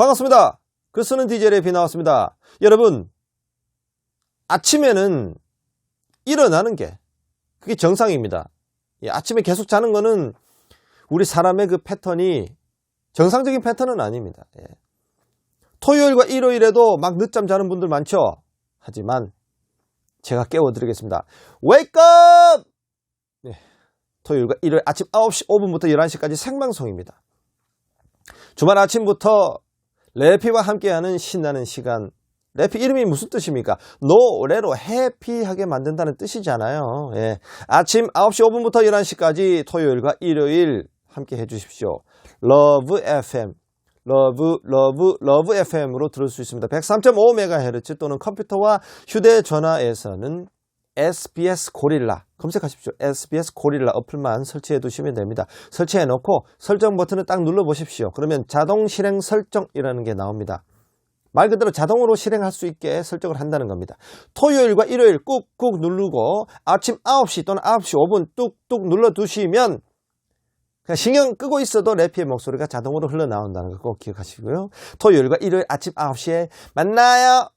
반갑습니다. 그 쓰는 DJ의 비 나왔습니다. 여러분, 아침에는 일어나는 게 그게 정상입니다. 예, 아침에 계속 자는 거는 우리 사람의 그 패턴이 정상적인 패턴은 아닙니다. 예. 토요일과 일요일에도 막 늦잠 자는 분들 많죠? 하지만 제가 깨워드리겠습니다. Up! 네, 토요일과 일요일 아침 9시 5분부터 11시까지 생방송입니다. 주말 아침부터 래피와 함께하는 신나는 시간. 래피 이름이 무슨 뜻입니까? 노래로 해피하게 만든다는 뜻이잖아요. 예. 아침 9시 5분부터 11시까지 토요일과 일요일 함께 해주십시오. 러브 FM. 러브, 러브, 러브 FM으로 들을 수 있습니다. 103.5MHz 또는 컴퓨터와 휴대전화에서는 SBS 고릴라 검색하십시오. SBS 고릴라 어플만 설치해 두시면 됩니다. 설치해 놓고 설정 버튼을 딱 눌러 보십시오. 그러면 자동 실행 설정이라는 게 나옵니다. 말 그대로 자동으로 실행할 수 있게 설정을 한다는 겁니다. 토요일과 일요일 꾹꾹 누르고 아침 9시 또는 9시 5분 뚝뚝 눌러 두시면 그냥 신경 끄고 있어도 래피의 목소리가 자동으로 흘러나온다는 거 꼭 기억하시고요. 토요일과 일요일 아침 9시에 만나요.